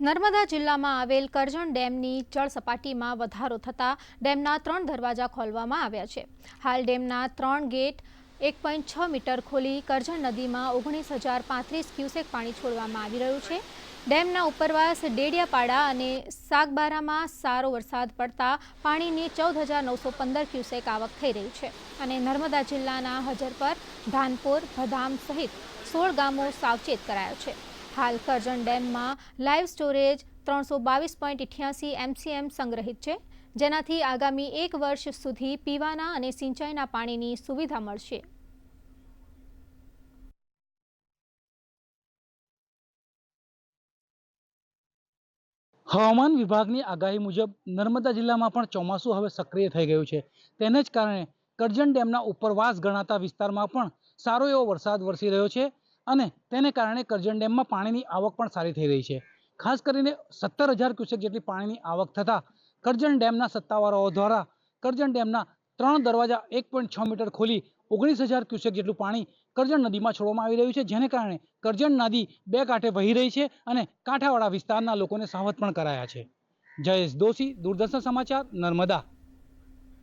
નર્મદા જિલ્લામાં આવેલ કરજણ ડેમની જળ સપાટીમાં વધારો થતાં ડેમના ત્રણ દરવાજા ખોલવામાં આવ્યા છે. હાલ ડેમના ત્રણ ગેટ એક પોઈન્ટ છ મીટર ખોલી કરજણ નદીમાં ઓગણીસ હજાર પાંત્રીસ ક્યુસેક પાણી છોડવામાં આવી રહ્યું છે. ડેમના ઉપરવાસ ડેડિયાપાડા અને સાગબારામાં સારો વરસાદ પડતા પાણીની ચૌદ હજાર નવસો પંદર ક્યુસેક આવક થઈ રહી છે અને નર્મદા જિલ્લાના હજરપર, ધાનપુર ભધામ સહિત સોળ ગામો સાવચેત કરાયા છે. હાલ કરજણ ડેમમાં લાઈવ સ્ટોરેજ ત્રણસો બાવીસ પોઈન્ટ ઇઠ્યાસી એમસીએમ સંગ્રહિત છે, જેનાથી આગામી એક વર્ષ સુધી પીવાના અને સિંચાઈના પાણીની સુવિધા મળશે. હવામાન વિભાગની આગાહી મુજબ નર્મદા જિલ્લામાં પણ ચોમાસું હવે સક્રિય થઈ ગયું છે. તેને જ કારણે કરજણ ડેમના ઉપરવાસ ગણાતા વિસ્તારમાં પણ સારો એવો વરસાદ વરસી રહ્યો છે. અને તેને કારણે કરજણ ડેમમાં પાણીની આવક પણ સારી થઈ રહી છે. ખાસ કરીને સત્તર હજાર ક્યુસેક જેટલી પાણીની આવક થતાં કરજણ ડેમના સત્તાવાળાઓ દ્વારા કરજણ ડેમના ત્રણ દરવાજા એક પોઈન્ટ છ મીટર ખોલી ઓગણીસ હજાર ક્યુસેક જેટલું પાણી કરજણ નદીમાં છોડવામાં આવી રહ્યું છે. જેને કારણે કરજણ નદી બે કાંઠે વહી રહી છે અને કાંઠાવાળા વિસ્તારના લોકોને સાવધ પણ કરાયા છે. જયેશ દોશી, દૂરદર્શન સમાચાર, નર્મદા.